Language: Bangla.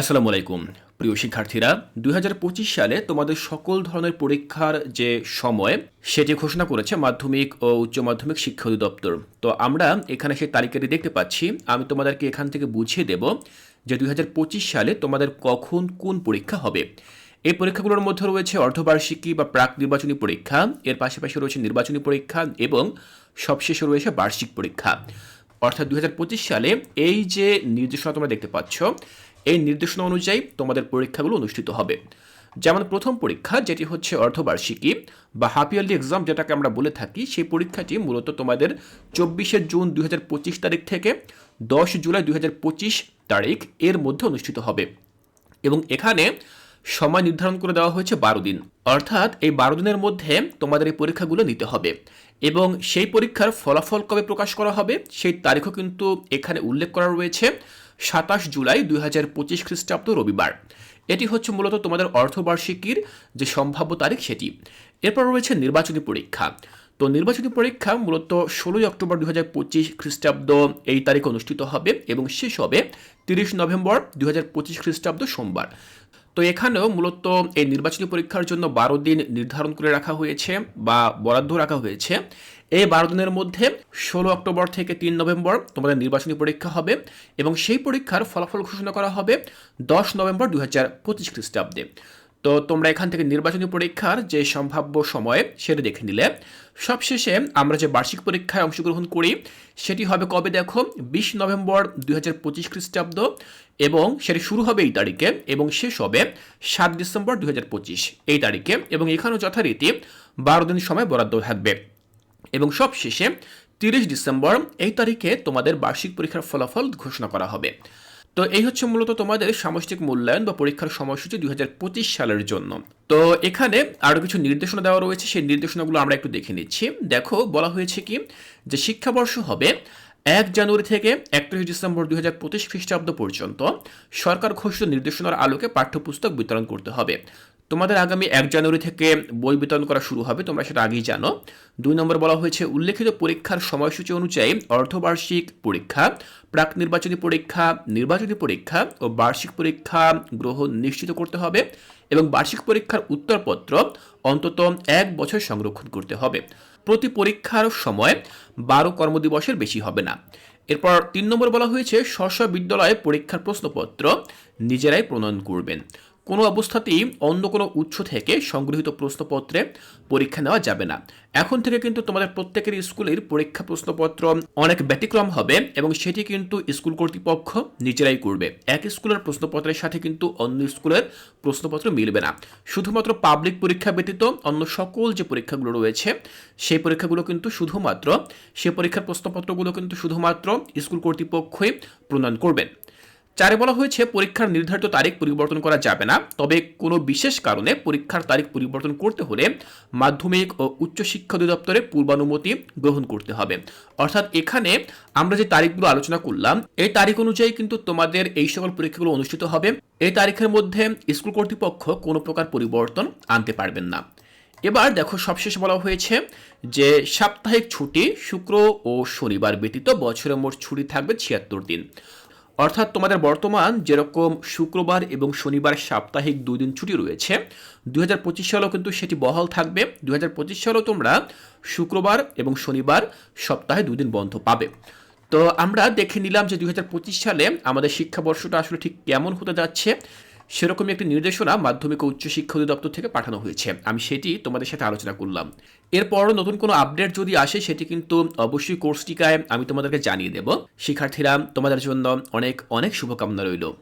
আসসালামু আলাইকুম। প্রিয় শিক্ষার্থীরা, দুই হাজার পঁচিশ সালে তোমাদের সকল ধরনের পরীক্ষার যে সময়, সেটি ঘোষণা করেছে মাধ্যমিক ও উচ্চ মাধ্যমিক শিক্ষা অধিদপ্তর। তো আমরা এখানে সেই তালিকাটি দেখতে পাচ্ছি। আমি তোমাদেরকে এখান থেকে বুঝিয়ে দেব যে দুই হাজার পঁচিশ সালে তোমাদের কখন কোন পরীক্ষা হবে। এই পরীক্ষাগুলোর মধ্যে রয়েছে অর্ধবার্ষিকী বা প্রাক নির্বাচনী পরীক্ষা, এর পাশাপাশি রয়েছে নির্বাচনী পরীক্ষা এবং সবশেষে রয়েছে বার্ষিক পরীক্ষা। অর্থাৎ দুই হাজার পঁচিশ সালে এই যে নির্দেশনা তোমরা দেখতে পাচ্ছ এই নির্দেশনা অনুযায়ী তোমাদের পরীক্ষাগুলো অনুষ্ঠিত হবে। যেমন প্রথম পরীক্ষা, যেটি হচ্ছে অর্ধবার্ষিকী বা হাফ ইয়ারলি এক্সাম, যেটাকে আমরা বলে থাকি, সেই পরীক্ষাটি মূলত তোমাদের চব্বিশে জুন দুই হাজার পঁচিশ তারিখ থেকে দশ জুলাই দুই হাজার পঁচিশ তারিখ এর মধ্যে অনুষ্ঠিত হবে। এবং এখানে সময় নির্ধারণ করে দেওয়া হয়েছে বারো দিন। অর্থাৎ এই বারো দিনের মধ্যে তোমাদের এই পরীক্ষাগুলো নিতে হবে। এবং সেই পরীক্ষার ফলাফল কবে প্রকাশ করা হবে, সেই তারিখও কিন্তু এখানে উল্লেখ করা রয়েছে। সাতাশ জুলাই দুই হাজার পঁচিশ খ্রিস্টাব্দ রবিবার। এটি হচ্ছে মূলত তোমাদের অর্ধবার্ষিকীর যে সম্ভাব্য তারিখ সেটি। এরপর রয়েছে নির্বাচনী পরীক্ষা। তো নির্বাচনী পরীক্ষা মূলত ষোলোই অক্টোবর দু হাজার পঁচিশ খ্রিস্টাব্দ এই তারিখ অনুষ্ঠিত হবে এবং শেষ হবে তিরিশ নভেম্বর দু হাজার পঁচিশ খ্রিস্টাব্দ সোমবার। তো এখানেও মূলত এই নির্বাচনী পরীক্ষার জন্য বারো দিন নির্ধারণ করে রাখা হয়েছে বা বরাদ্দ রাখা হয়েছে। এই বারো দিনের মধ্যে ষোলো অক্টোবর থেকে তিন নভেম্বর তোমাদের নির্বাচনী পরীক্ষা হবে এবং সেই পরীক্ষার ফলাফল ঘোষণা করা হবে দশ নভেম্বর দু হাজার পঁচিশ খ্রিস্টাব্দে। তো তোমরা এখান থেকে নির্বাচনী পরীক্ষার যে সম্ভাব্য সময় সেটা দেখে নিলে। সবশেষে আমরা যে বার্ষিক পরীক্ষায় অংশগ্রহণ করি, সেটি হবে কবে দেখো? বিশ নভেম্বর দুই হাজার পঁচিশ খ্রিস্টাব্দ এবং সেটি শুরু হবে এই তারিখে এবং শেষ হবে সাত ডিসেম্বর দুই হাজার পঁচিশ এই তারিখে এবং এখানেও যথারীতি বারো দিন সময় বরাদ্দ থাকবে। এবং সবশেষে তিরিশ ডিসেম্বর এই তারিখে তোমাদের বার্ষিক পরীক্ষার ফলাফল ঘোষণা করা হবে। তো এই হচ্ছে মূলত তোমাদের সামষ্টিক মূল্যায়ন বা পরীক্ষার সময়সূচি দুই সালের জন্য। তো এখানে আরও কিছু নির্দেশনা দেওয়া রয়েছে, সেই নির্দেশনাগুলো আমরা একটু দেখে নিচ্ছি। দেখো, বলা হয়েছে কি যে শিক্ষাবর্ষ হবে এক জানুয়ারি থেকে একত্রিশ ডিসেম্বর দুই হাজার পঁচিশ খ্রিস্টাব্দ পর্যন্ত। সরকার ঘোষিত নির্দেশনার আলোকে পাঠ্যপুস্তক বিতরণ করতে হবে। তোমাদের আগামী এক জানুয়ারি থেকে বই বিতরণ করা শুরু হবে, তোমরা সেটা আগেই জানো। দুই নম্বর বলা হয়েছে, উল্লেখিত পরীক্ষার সময়সূচি অনুযায়ী অর্ধবার্ষিক পরীক্ষা, প্রাক নির্বাচনী পরীক্ষা নির্বাচনী পরীক্ষা ও বার্ষিক পরীক্ষা গ্রহণ নিশ্চিত করতে হবে এবং বার্ষিক পরীক্ষার উত্তরপত্র অন্তত এক বছর সংরক্ষণ করতে হবে। প্রতি পরীক্ষার সময় বারো কর্মদিবসের বেশি হবে না। এরপর তিন নম্বর বলা হয়েছে স্ব বিদ্যালয়ে পরীক্ষার প্রশ্নপত্র নিজেরাই প্রণয়ন করবেন। কোনো অবস্থাতেই অন্য কোনো উৎস থেকে সংগৃহীত প্রশ্নপত্রে পরীক্ষা নেওয়া যাবে না। এখন থেকে কিন্তু তোমাদের প্রত্যেকের স্কুলের পরীক্ষা প্রশ্নপত্র অনেক ব্যতিক্রম হবে এবং সেটি কিন্তু স্কুল কর্তৃপক্ষ নিজেরাই করবে। এক স্কুলের প্রশ্নপত্রের সাথে কিন্তু অন্য স্কুলের প্রশ্নপত্র মিলবে না। শুধুমাত্র পাবলিক পরীক্ষা ব্যতীত অন্য সকল যে পরীক্ষাগুলো রয়েছে, সেই পরীক্ষাগুলো কিন্তু শুধুমাত্র, সে পরীক্ষার প্রশ্নপত্রগুলো কিন্তু শুধুমাত্র স্কুল কর্তৃপক্ষই প্রণয়ন করবেন। চারে বলা হয়েছে, পরীক্ষার নির্ধারিত তারিখ পরিবর্তন করা যাবে না। তবে কোনো বিশেষ কারণে পরীক্ষার তারিখ পরিবর্তন করতে হলে মাধ্যমিক ও উচ্চশিক্ষা অধিদপ্তরে পূর্বানুমতি গ্রহণ করতে হবে। অর্থাৎ এখানে আমরা যে তারিখগুলো আলোচনা করলাম, এই তারিখ অনুযায়ী কিন্তু তোমাদের এই সকল পরীক্ষাগুলো অনুষ্ঠিত হবে। এই তারিখের মধ্যে স্কুল কর্তৃপক্ষ কোনো প্রকার পরিবর্তন আনতে পারবেন না। এবার দেখো, সবশেষে বলা হয়েছে যে, সাপ্তাহিক ছুটি শুক্র ও শনিবার ব্যতীত বছরের মোট ছুটি থাকবে ছিয়াত্তর দিন। অর্থাৎ তোমাদের বর্তমান যেরকম শুক্রবার এবং শনিবার সাপ্তাহিক দুই দিন ছুটি রয়েছে দু হাজার পঁচিশ সালেও কিন্তু সেটি বহাল থাকবে। দু হাজার পঁচিশ সালেও তোমরা শুক্রবার এবং শনিবার সপ্তাহে দুদিন বন্ধ পাবে। তো আমরা দেখে নিলাম যে দু হাজার পঁচিশ সালে আমাদের শিক্ষাবর্ষটা আসলে ঠিক কেমন হতে যাচ্ছে। সেরকমই একটি নির্দেশনা মাধ্যমিক ও উচ্চশিক্ষা অধিদপ্তর থেকে পাঠানো হয়েছে। আমি সেটি তোমাদের সাথে আলোচনা করলাম। এরপর নতুন কোনো আপডেট যদি আসে, সেটি কিন্তু অবশ্যই কোর্সটিকায় আমি তোমাদেরকে জানিয়ে দেব। শিক্ষার্থীরা, তোমাদের জন্য অনেক অনেক শুভকামনা রইল।